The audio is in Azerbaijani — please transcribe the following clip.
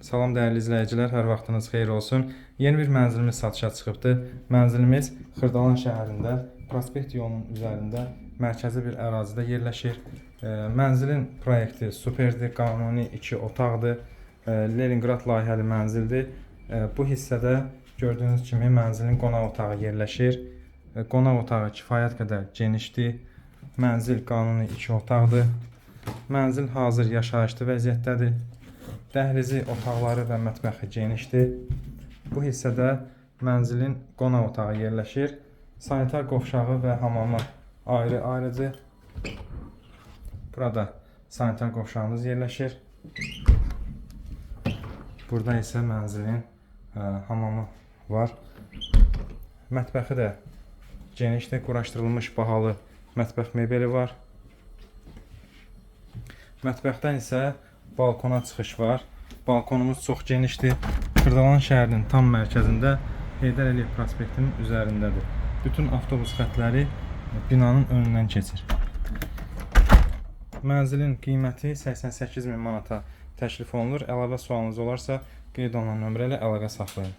Salam dəyərli izləyicilər, hər vaxtınız xeyir olsun. Yeni bir mənzilimiz satışa çıxıbdı. Mənzilimiz Xırdalan şəhərində, Prospekt yolunun üzərində mərkəzi bir ərazidə yerləşir. Mənzilin proyekti superdir, qanuni 2 otaqdır. Leningrad layihəli mənzildir. Bu hissədə gördüyünüz kimi mənzilin qonaq otağı yerləşir. Qonaq otağı kifayət qədər genişdir. Mənzil qanuni 2 otaqdır. Mənzil hazır yaşayışlı vəziyyətdədir. Dəhlizi, otaqları və mətbəxi genişdir. Bu hissədə mənzilin qonaq otağı yerləşir. Sanitar qovşağı və hamamı ayrı-ayrıdır. Burada sanitar qovşağımız yerləşir. Burada isə mənzilin ə, hamamı var. Mətbəxi də genişdir, quraşdırılmış bahalı mətbəx mebeli var. Mətbəxdən isə balkona çıxış var. Balkonumuz çox genişdir. Xırdalan şəhərinin tam mərkəzində Heydər Əliyev prospektinin üzərindədir. Bütün avtobus xətləri binanın önündən keçir. Mənzilin qiyməti 88 min manata təklif olunur. Əlavə sualınız olarsa qeyd olunan nömrə ilə əlaqə saxlayın.